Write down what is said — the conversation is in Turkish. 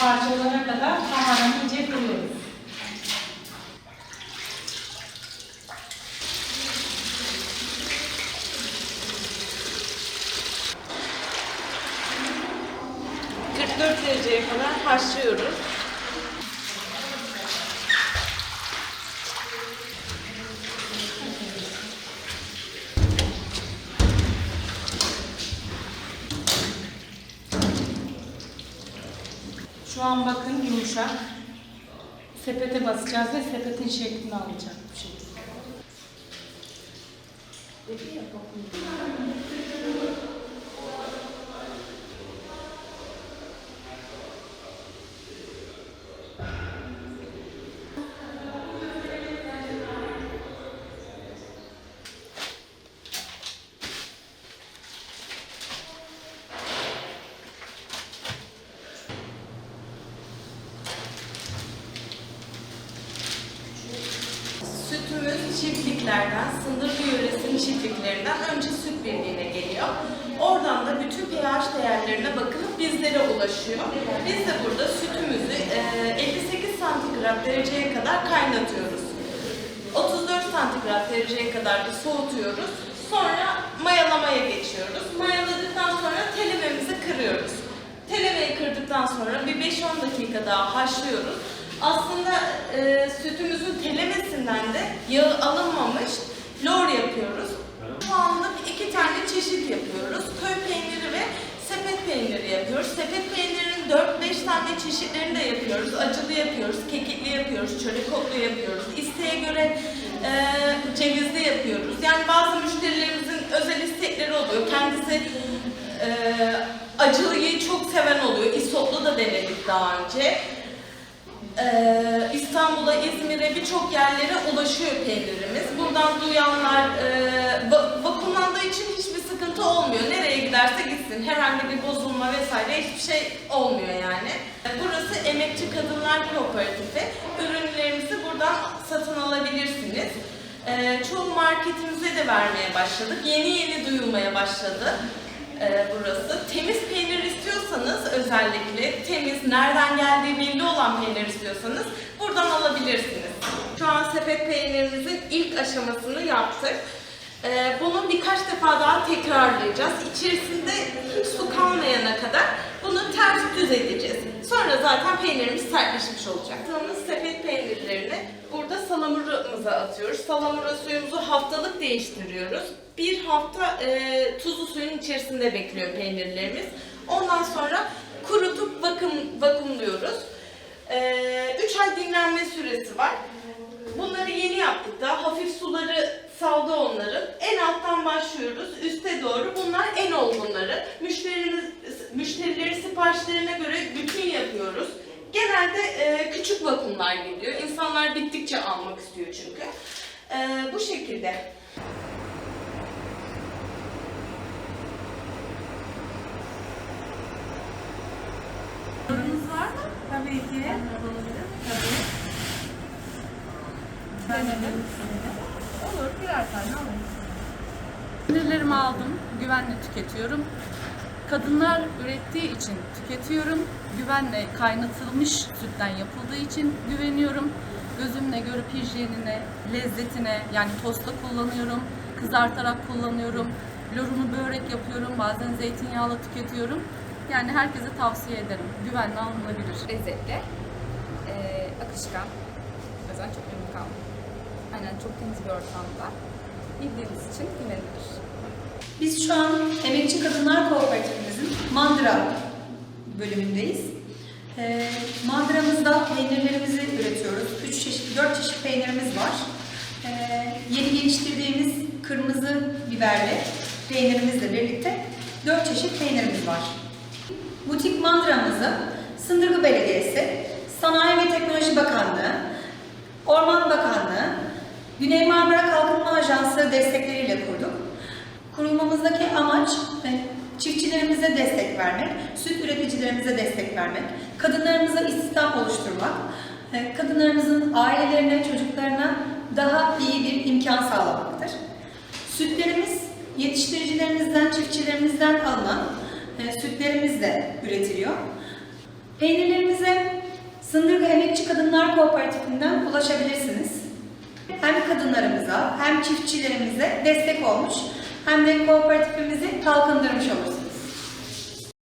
parçalara kadar tamamen ince kırıyoruz. ...44 dereceye kadar haşlıyoruz. Şu an bakın yumuşak. Sepete basacağız ve sepetin şeklini alacak bu şekilde. Çiftliklerden, Sındırgı yöresinin çiftliklerinden önce süt birliğine geliyor. Oradan da bütün pH değerlerine bakılıp bizlere ulaşıyor. Biz de burada sütümüzü e, 58 santigrat dereceye kadar kaynatıyoruz. 34 santigrat dereceye kadar da soğutuyoruz. Sonra mayalamaya geçiyoruz. Mayaladıktan sonra telememizi kırıyoruz. Telemeyi kırdıktan sonra bir 5-10 dakika daha haşlıyoruz. Aslında e, sütümüzün telemesinden de yağı alınmamış lor yapıyoruz. Şu anlık iki tane çeşit yapıyoruz. Köy peyniri ve sepet peyniri yapıyoruz. Sepet peynirinin 4-5 tane çeşitlerini de yapıyoruz. Acılı yapıyoruz, kekikli yapıyoruz, çörek otlu yapıyoruz. İsteğe göre e, cevizli yapıyoruz. Yani bazı müşterilerimizin özel istekleri oluyor. Kendisi e, acılıyı çok seven oluyor. İsotlu da denedik daha önce. Ee, İstanbul'a, İzmir'e birçok yerlere ulaşıyor peynirimiz. Buradan duyanlar e, va- vakumlandığı için hiçbir sıkıntı olmuyor. Nereye giderse gitsin. Herhangi bir bozulma vesaire hiçbir şey olmuyor yani. Burası Emekçi Kadınlar Kooperatifi. Ürünlerimizi buradan satın alabilirsiniz. Ee, çoğu marketimize de vermeye başladık. Yeni yeni duyulmaya başladı e, burası. Temiz peynir istiyorsanız özellikle temiz, nereden geldiği belli olan peynir istiyorsanız buradan alabilirsiniz. Şu an sepet peynirimizin ilk aşamasını yaptık. E, bunu birkaç defa daha tekrarlayacağız. İçerisinde hiç su kalmayana kadar bunu ters düz edeceğiz. Sonra zaten peynirimiz sertleşmiş olacak. Sonra sepet peynirlerini burada salamurumuza atıyoruz. Salamura suyumuzu haftalık değiştiriyoruz. Bir hafta e, tuzlu suyun içerisinde bekliyor peynirlerimiz. Ondan sonra kurutup vakum, vakumluyoruz. 3 ay dinlenme süresi var. Bunları yeni yaptık da hafif suları saldı onların. En alttan başlıyoruz üste doğru. Bunlar en olgunları. Müşterimiz, müşterilerin siparişlerine göre bütün yapıyoruz. Genelde e, küçük vakumlar geliyor. İnsanlar bittikçe almak istiyor çünkü. E, bu şekilde. Olur, birer tane alayım. Sinirlerimi aldım, güvenle tüketiyorum. Kadınlar ürettiği için tüketiyorum. Güvenle kaynatılmış sütten yapıldığı için güveniyorum. Gözümle görüp hijyenine, lezzetine yani tosta kullanıyorum, kızartarak kullanıyorum. Lorunu börek yapıyorum, bazen zeytinyağlı tüketiyorum. Yani herkese tavsiye ederim. Güvenle alınabilir. lezzetli, eee, akışkan. O çok memnun kaldım. Aynen çok temiz bir ortamda. Bildiğimiz için güvenilir. Biz şu an Emekçi Kadınlar Kooperatifimizin Mandıra bölümündeyiz. Ee, mandıramızda peynirlerimizi üretiyoruz. 3 çeşit, 4 çeşit peynirimiz var. Ee, yeni geliştirdiğimiz kırmızı biberli peynirimizle birlikte 4 çeşit peynirimiz var. Butik mandıramızı Sındırgı Belediyesi, Sanayi ve Teknoloji Bakanlığı, Orman Bakanlığı, Güney Marmara Kalkınma Ajansı destekleriyle kurduk. Kurulmamızdaki amaç e, çiftçilerimize destek vermek, süt üreticilerimize destek vermek, kadınlarımıza istihdam oluşturmak, e, kadınlarımızın ailelerine, çocuklarına daha iyi bir imkan sağlamaktır. Sütlerimiz yetiştiricilerimizden, çiftçilerimizden alınan e, sütlerimizle üretiliyor. Peynirlerimize Sındırgı Emekçi Kadınlar Kooperatifinden ulaşabilirsiniz. Hem kadınlarımıza hem çiftçilerimize destek olmuş hem de kooperatifimizi kalkındırmış olursunuz.